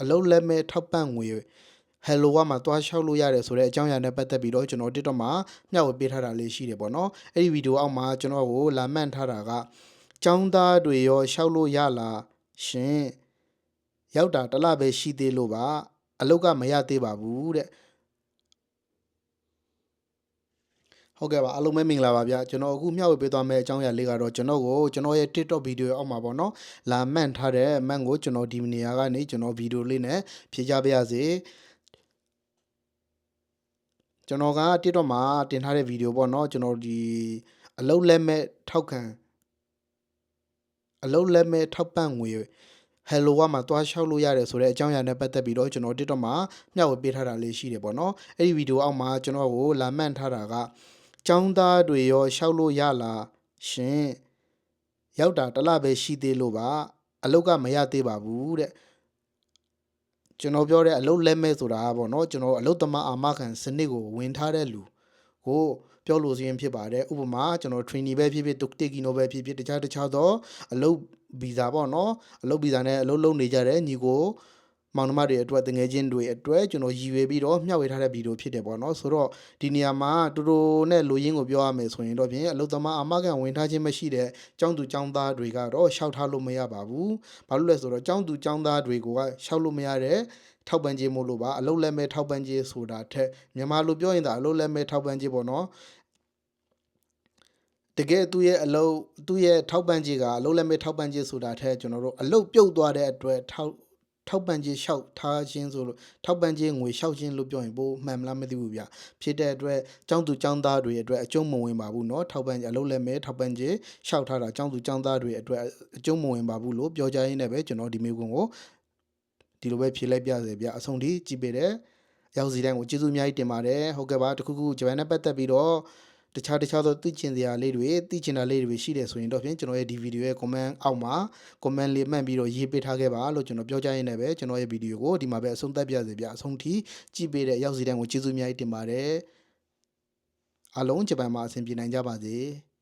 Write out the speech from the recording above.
အလုံးလက်မဲ့ထောက်ပံ့ငွေ Hello ကမှသွားလျှောက်လို့ရတယ်ဆိုတဲ့အကြောင်းအရာနဲ့ပတ်သက်ပြီးတော့ကျွန်တော် TikTok မှာမျှဝေပေးထားတာလေးရှိတယ်ပေါ့နော်အဲ့ဒီဗီဒီယိုအောက်မှာကျွန်တော်ကိုလာမှန်ထားတာကចောင်းသားတွေရောလျှောက်လို့ရလားရှင်ရောက်တာတစ်လပဲရှိသေးလို့ပါအလုတ်ကမရသေးပါဘူးတဲ့ ဟုတ်ကဲ့ပါအားလုံးပဲမင်္ဂလာပါဗျာကျွန်တော်အခုမျှဝေပေးသွားမယ့်အကြောင်းအရာလေးကတော့ကျွန်တော်ကိုကျွန်တော်ရဲ့ TikTok ဗီဒီယိုအောက်မှာပေါ့နော်လာမှန်ထားတဲ့မှန်ကိုကျွန်တော်ဒီနေရာကနေကျွန်တော်ဗီဒီယိုလေးနဲ့ဖြေကြပါရစေကျွန်တော်က TikTok မှာတင်ထားတဲ့ဗီဒီယိုပေါ့နော်ကျွန်တော်ဒီအလုံးလက်မဲ့ထောက်ခံအလုံးလက်မဲ့ထောက်ပံ့ငွေ Hello ကမှသွားလျှောက်လို့ရတယ်ဆိုတဲ့အကြောင်းအရာနဲ့ပတ်သက်ပြီးတော့ကျွန်တော် TikTok မှာမျှဝေပေးထားတာလေးရှိတယ်ပေါ့နော်အဲ့ဒီဗီဒီယိုအောက်မှာကျွန်တော်ကိုလာမှန်ထားတာက ចောင်းသားတွေရောလျှောက်လို့ရလားရှင်ရောက်တာတစ်လပဲရှိသေးလို့ပါအလုတ်ကမရသေးပါဘူးတဲ့ကျွန်တော်ပြောတဲ့အလုတ်လက်မဲ့ဆိုတာကပေါ့နော်ကျွန်တော်အလုတ်သမားအာမခံစနစ်ကိုဝင်ထားတဲ့လူကိုပြောလို့စရင်ဖြစ်ပါတယ်ဥပမာကျွန်တော် trainee ပဲဖြစ်ဖြစ်တုတ်တေကီနိုပဲဖြစ်ဖြစ်တခြားတခြားသောအလုတ်ဗီဇာပေါ့နော်အလုတ်ဗီဇာနဲ့အလုတ်လုပ်နေကြတဲ့ညီကို မောင်နှမတွေအတွက်တငယ်ချင်းတွေအတွက်ကျွန်တော်ရည်ရွယ်ပြီးတော့မျှဝေထားတဲ့ဗီဒီယိုဖြစ်တယ်ပေါ့နော်ဆိုတော့ဒီနေရာမှာတူတူနဲ့လူရင်းကိုပြောရမယ်ဆိုရင်တော့ဖြင့်အလုတ်သမားအာမခံဝင်ထားခြင်းမရှိတဲ့ចောင်းသူចောင်းသားတွေကတော့ရှောက်ထားလို့မရပါဘူးဘာလို့လဲဆိုတော့ចောင်းသူចောင်းသားတွေကရှောက်လို့မရတဲ့ထောက်ပံ့ခြင်းမို့လို့ပါအလုတ်လက်မဲ့ထောက်ပံ့ခြင်းဆိုတာထက်မြန်မာလိုပြောရင်ဒါအလုတ်လက်မဲ့ထောက်ပံ့ခြင်းပေါ့နော်တကယ်သူ့ရဲ့အလုပ်သူ့ရဲ့ထောက်ပံ့ခြင်းကအလုပ်လက်မဲ့ထောက်ပံ့ခြင်းဆိုတာထက်ကျွန်တော်တို့အလုပ်ပြုတ်သွားတဲ့အတွက်ထောက် ထောက်ပံ့ခြင်းလျှောက်ထားခြင်းဆိုလို့ထောက်ပံ့ခြင်းငွေလျှောက်ခြင်းလို့ပြောရင်ပိုမှန်မလားမသိဘူးဗျဖြစ်တဲ့အတွက်ကျောင်းသူကျောင်းသားတွေအတွက်အကျုံးမဝင်ပါဘူးเนาะထောက်ပံ့အလုပ်လည်းမဲထောက်ပံ့ခြင်းလျှောက်ထားတာကျောင်းသူကျောင်းသားတွေအတွက်အကျုံးမဝင်ပါဘူးလို့ပြောကြရင်းနဲ့ပဲကျွန်တော်ဒီမေကွန်းကိုဒီလိုပဲဖြေလိုက်ပြစေဗျအဆုံးထိကြည့်ပေးတယ်ရောက်စီတိုင်းကိုကျေးဇူးအများကြီးတင်ပါတယ်ဟုတ်ကဲ့ပါတခုခုဂျပန်နဲ့ပတ်သက်ပြီးတော့ တခြားတခြားသောသိချင်စရာလေးတွေသိချင်တာလေးတွေရှိတယ်ဆိုရင်တော့ဖြင့်ကျွန်တော်ရဲ့ဒီဗီဒီယိုရဲ့ comment အောက်မှာ comment လေးမှတ်ပြီးတော့ရေးပေးထားခဲ့ပါလို့ကျွန်တော်ပြောကြရင်းနဲ့ပဲကျွန်တော်ရဲ့ဗီဒီယိုကိုဒီမှာပဲအဆုံးသတ်ပြစေဗျအဆုံးထိကြည့်ပေးတဲ့ရောက်စီတိုင်းကိုကျေးဇူးအများကြီးတင်ပါတယ်အားလုံးဂျပန်မှာအဆင်ပြေနိုင်ကြပါစေ။